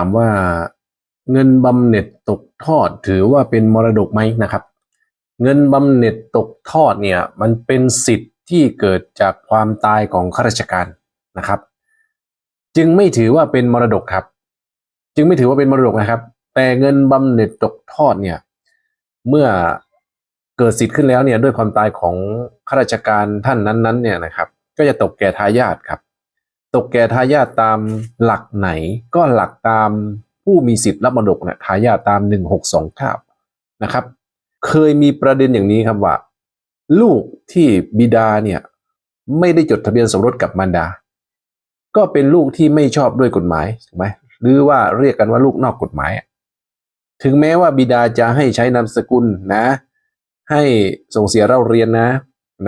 ถามว่าเงินบำเหน็จตกทอดถือว่าเป็นมรดกไหมนะครับ เงินบำเหน็จตกทอดเนี่ยมันเป็นสิทธิ์ที่เกิดจากความตายของข้าราชการนะครับ จึงไม่ถือว่าเป็นมรดกครับ จึงไม่ถือว่าเป็นมรดกนะครับ แต่เงินบำเหน็จตกทอดเนี่ยเมื่อเกิดสิทธิ์ขึ้นแล้วเนี่ยด้วยความตายของข้าราชการท่านนั้นๆเนี่ยนะครับ ก็จะตกแก่ทายาทครับ ตกแก่ทายาทตามหลักไหน ก็หลักตามผู้มีสิทธิ์รับมรดกเนี่ยทายาทตาม1629นะครับ เคยมีประเด็นอย่างนี้ครับว่า ลูกที่บิดาเนี่ยไม่ได้จดทะเบียนสมรสกับมารดา ก็เป็นลูกที่ไม่ชอบด้วยกฎหมายถูกไหมหรือว่าเรียกกันว่าลูกนอกกฎหมายถึงแม้ว่าบิดาจะให้ใช้นามสกุลนะ ให้ส่งเสียเราเรียนนะ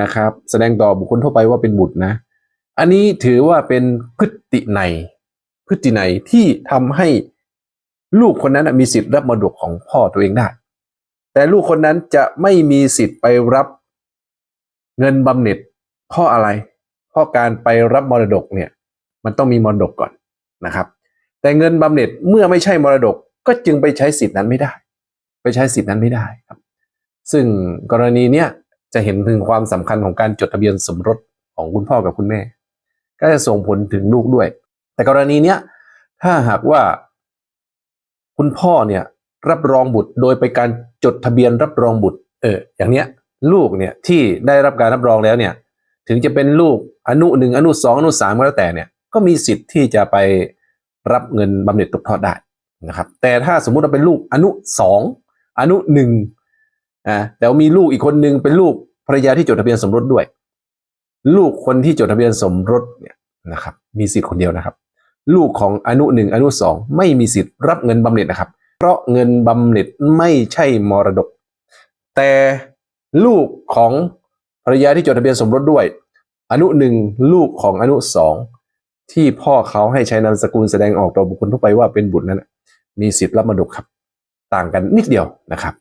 นะครับ แสดงต่อบุคคลทั่วไปว่าเป็นบุตรนะ อันนี้ถือว่าเป็นพฤติในพฤติในที่ทำให้ลูกคนนั้นมีสิทธิ์รับมรดกของพ่อตัวเองได้ แต่ลูกคนนั้นจะไม่มีสิทธิ์ไปรับเงินบำเหน็จเพราะอะไร เพราะการไปรับมรดกเนี่ย มันต้องมีมรดกก่อนนะครับ แต่เงินบำเหน็จเมื่อไม่ใช่มรดกก็จึงไปใช้สิทธินั้นไม่ได้ ไปใช้สิทธินั้นไม่ได้ครับ ซึ่งกรณีเนี้ยจะเห็นถึงความสำคัญของการจดทะเบียนสมรสของคุณพ่อกับคุณแม่ ก็จะส่งผลถึงลูกด้วย แต่กรณีเนี้ยถ้าหากว่า คุณพ่อเนี่ยรับรองบุตรโดยไปการจดทะเบียนรับรองบุตร เออ อย่างเนี้ย ลูกเนี่ยที่ได้รับการรับรองแล้วเนี่ย ถึงจะเป็นลูกอนุหนึ่งอนุสองอนุสามก็แล้วแต่เนี่ย ก็มีสิทธิ์ที่จะไปรับเงินบำเหน็จตกทอดได้นะครับ แต่ถ้าสมมุติว่าเป็นลูกอนุสองอนุหนึ่งอ่าแต่ว่ามีลูกอีกคนนึงเป็นลูกภรรยาที่จดทะเบียนสมรสด้วย ลูกคนที่จดทะเบียนสมรสเนี่ยนะครับมีสิทธิ์คนเดียวนะครับ ลูกของอนุหนึ่งอนุสองไม่มีสิทธิ์รับเงินบำเหน็จนะครับ เพราะเงินบำเหน็จไม่ใช่มรดก แต่ลูกของภรรยาที่จดทะเบียนสมรสด้วย อนุหนึ่งลูกของอนุสองที่พ่อเขาให้ใช้นามสกุลแสดงออกต่อบุคคลทั่วไปว่าเป็นบุตรนั้นมีสิทธิ์รับมรดกครับ ต่างกันนิดเดียวนะครับ